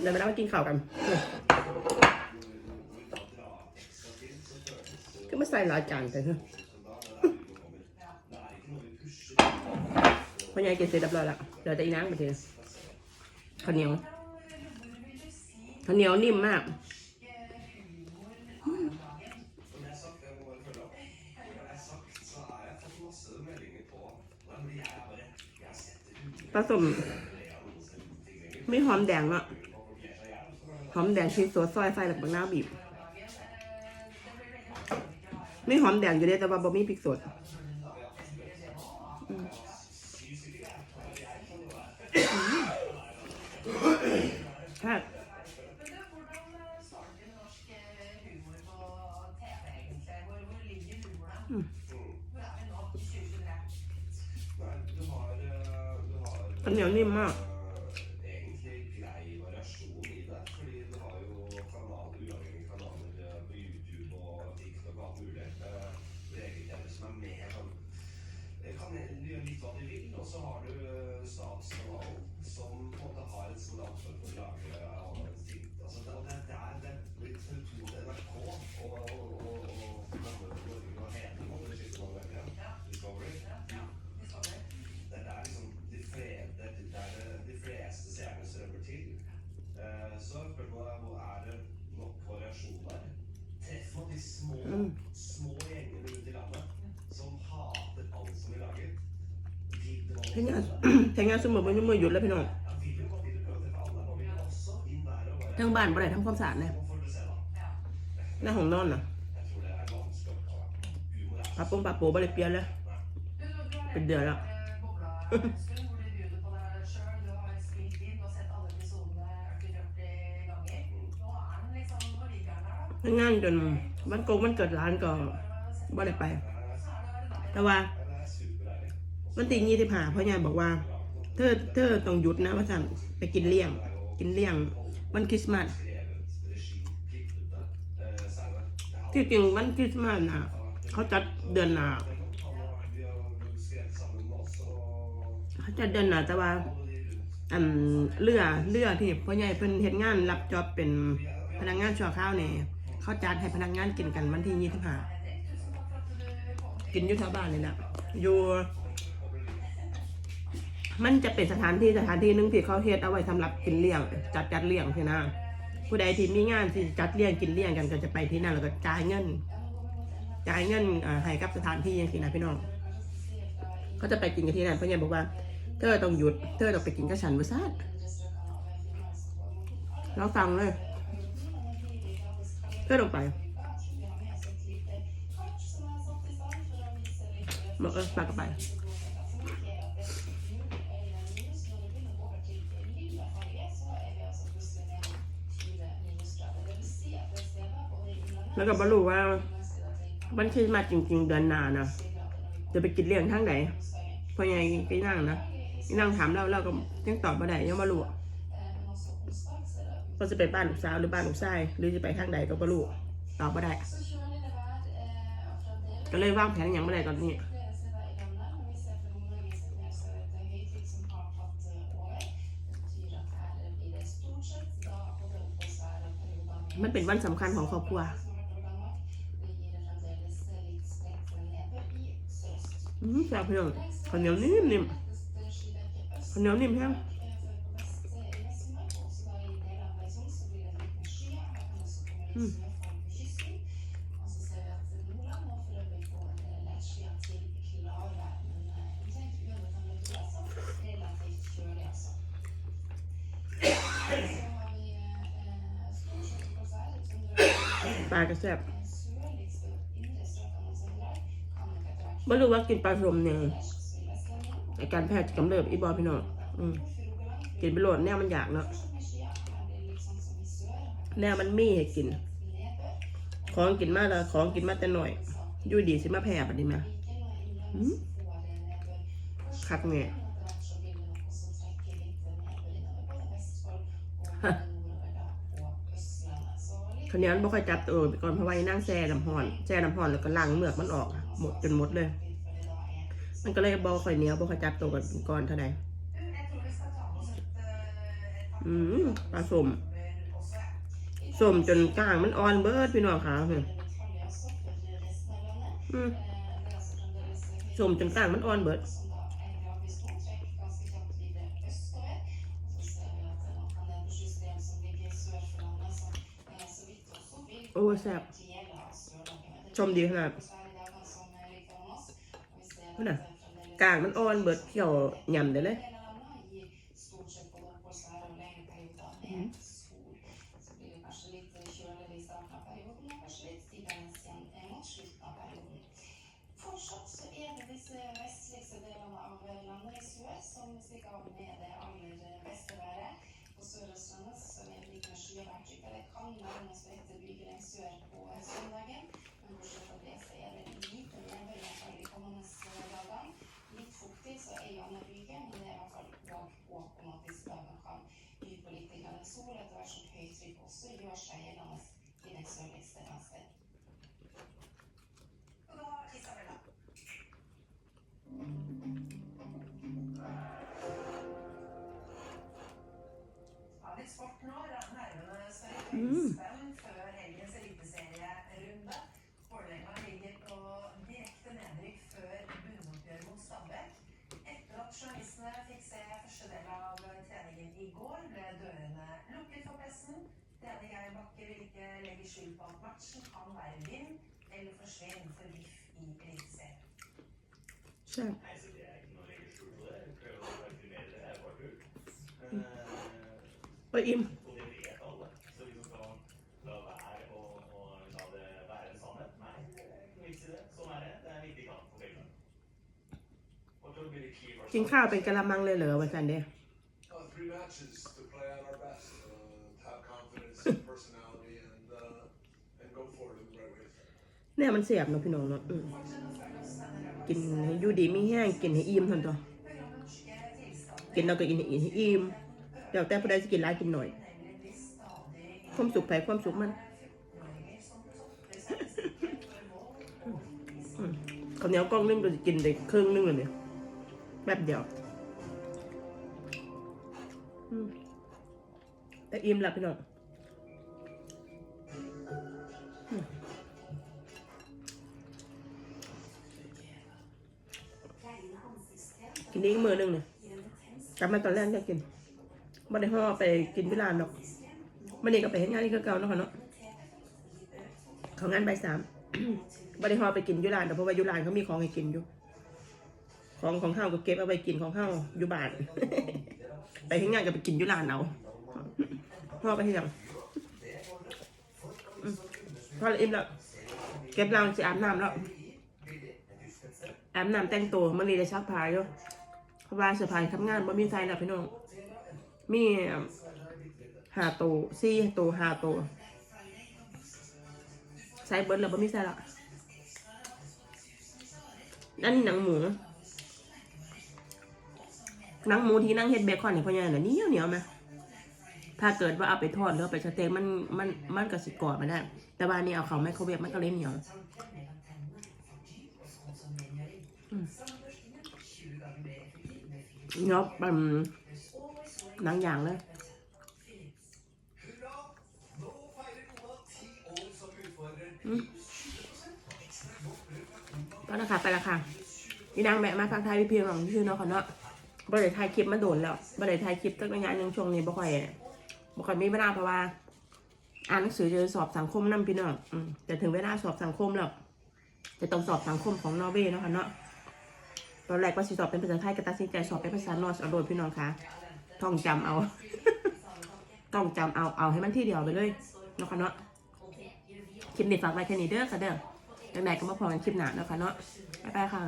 เดี๋ยวไปแล้วมากินข้าวกันก็ไม่ใส่หลายจานแต่เถอะพ่อใหญ่กินเสร็จเรียบร้อยแล้วเดี๋ยวจะอีนางไปเถอะข้าวเหนียวข้าวเหนียวนิ่มมากผสมไม่หอมแดงอะ หอมแดงชีสซอยใส่หลักบางหน้าวบีบไม่หอมแดงอยู่เด้แต่ว่าบ่มีพริกสดอืมใช่ข้าวเหนียวนิ่มมาก de vil. Og så har du eh, som på en måte har et stort ansvar for å lage ting. Altså, det, det, det er det er blitt 2 NRK og, og, og, og, og det siste man vet, ja. Det er liksom de, er fleste seerne strømmer til. Eh, så spørsmålet er hvor er det nok variasjon der? Treff mot de små, Mm. små ทช้งานใงานสมมติว่ามือหยุดแล้วพี่น้องทั้งบ้านบ่ได้ทำความสะอาดนะหน้าห้องนอนนะปะปงปะโปบ่ได้เปลี่ยนแล้วเป็นเดือนแล้วงานจนวันโกงวันเกิดร้านก็บ่ได้ไป แต่ว่า วันที่ยี่สิบห้าพ่อใหญ่บอกว่า เธอเธอต้องหยุดนะว่าสั่นไปกินเลี้ยง กินเลี้ยง วันคริสต์มาสที่จริงวันคริสต์มาสนะเขาจัดเดือนหน้าเขาจัดเดือนหนาแต่ว่าอันเรือเรือที่พ่อใหญ่เพิ่นเฮ็ดงานรับจอบเป็นพนักงานชั่วคราวเนี่ยเขาจัดให้พนักงานกินกันวันที่ยี่สิบห้ากินอยู่แถวบ้านนี่แหละอยู่ มันจะเป็นสถานที่สถานที่หนึงที่เขาเฮ็ดเอาไว้สำหรับกินเลี้ยง จัดจัดเลี้ยงใช่นะผู้ใดที่มีงานที่จัดเลี้ยงกินเลี้ยงกันก็จะไปที่นั่นแล้วก็จ่ายเงินจ่ายเงินให้กับสถานที่อย่างที่นะพี่น้องเขาจะไปกินกันที่นั่นเพ่อใหญ่บอกว่าเธอต้องหยุดเธอต้องไปกินกับฉันบุษาดเราฟังเลยเธอต้องไปบอกเออไปก็ไป แล้วก็บรรลุว่าวันคริสต์มาสจริง ๆ เดือนหน้านะจะไปกินเลี้ยงทางไหนเพราะไงไปนั่งนะไปนั่งถามเราเราก็ยังตอบมาได้ยังบรรลุก็จะไปบ้านลูกสาวหรือบ้านลูกชายหรือจะไปทางใดก็บรรลุตอบมาได้ ก็เลยวางแผนอย่างไม่ได้ตอนนี้มันเป็นวันสำคัญของครอบครัว อืมแซ่บเพียงข้าวเหนียวนิ่มนิ่มข้าวเหนียวนิ่มแห้งอืมปลากระแซบ ไม่รู้ว่ากินปลาสมเนี่ยอาการแพ้จะกำเริบอีบอพี่น้องกินไปโหลดแนวมันอยากเนาะแนวมันมีให้กิน ของกินมาแล้วของกินมากแต่หน่อยอยู่ดีสิมาแพ้ปะดิมาอืมคักแม่ฮะคนนี้มันบ่ค่อยจับตัวไปก่อนเพราะว่านั่งแช่น้ำห่อนแช่น้ำห่อนแล้วก็ล้างเมือกมันออก หมดจนหมดเลย มันก็เลยบ่ค่อยเหนียวบ่ค่อยจับตัวกันก่อนเท่าใดอืมปลาสมสมจนกลางมันอ่อนเบิดพี่น้องค่ะเพิ่นอืมสมจนกลางมันอ่อนเบิดโอ้แซ่บชมดีขนาด นั่นน่ะกลางมันอ่อนเบิดเขียวยำได้เลย Mm. Journalistene fikk i กินข้าวเป็นกะละมังเลยเหรอวันจันเด้ Uh, three matches to play at our best, uh, to have confidence and personality, and uh, and go for it in the right way. เนี่ยมันเสียบเนาะพี่น้องเนาะอืมกินให้อยู่ดีไม่แห้งกินให้อิ่มเท่านั้นตัวกินเราก็กินให้อิ่มให้อิ่มเดี๋ยวแต่ผู้ใดจะกินหลายกินหน่อย ความสุขไปความสุขมันอืมข้าวเหนียวกล้องนึงก็จะกินได้ครึ่งนึงเลยเนี่ย แบบเดียวอืมแต่อิ่มแล้วพี่น้องกินนี้มือหนึ่งเนี่ยกลับมาตอนแรกได้กินบ่ได้ห่อไปกินที่ร้านหรอกมันนี่ก็ไปเห็นงานที่เก่าเนาะค่ะเนาะเขางานใบสามบ่ได้ห่อไปกินยุรานแต่เพราะว่ายุรานเขามีของให้กินอยู่ ของของเฮาก็เก็บเอาไปกินของเฮาอยู่บ้าน ไปเห็นงานก็ไปกินอยุรานเอาห่อไปที่ยังอืมพอละอิ่มแล้วเก็บรางจะอาบน้ำแล้วอาบน้ำแต่งตัวมันเลยได้ชักพายอยู่เพราะว่าเสื้อผ้าทำงานบ่มีใส่แล้วพี่น้องมีหาตัวซี่ตัวหาตัวใส่เบิร์ดแล้วบ่มีใส่ละอันนี้หนังหมู นังหมูที่นั่งเฮ็ดเบคอนเนี่ยพ่อใหญ่น่ะเหนียวเหนียวไหมถ้าเกิดว่าเอาไปทอดหรือไปสเต็กมันมันมันก็สิกรอบมาได้ แต่ว่าอันนี่เอาเขาไมโครเวฟมันก็เลยเหนียวเนาะเป็นหนังอย่างเลยก็นะคะไปละค่ะนี่นางแม่มาฟังทายพี่เพียงของชื่อเนาะค่ะเนาะ บ่ได้ถ่ายคลิปมาโดนแล้วบ่ได้ถ่ายคลิปตั้งระยะหนึ่งช่วงนี้บ่ค่อยบ่ค่อยมีเวลาเพราะว่า อ่านหนังสือจะสอบสังคมนํพี่น้องอืมแต่ถึงเวลาสอบสังคมแล้วจะต้องสอบสังคมของนอร์เวย์เนาะค่ะเนาะตอนแรกว่าสิสอบเป็นภาษาไทยก็ตัดสินใจสอบเป็นภาษานอร์สเอาโดยพี่น้องคะท่องจำเอาต้องจำเอาเอาให้มันที่เดียวไปเลยเนาะค่ะเนาะคลิปนี้ฝากไว้แค่นี้เด้อค่ะเด้อจังใดก็มาพอกันคลิปหน้าเนาะค่ะเนาะบ๊ายบายค่ะ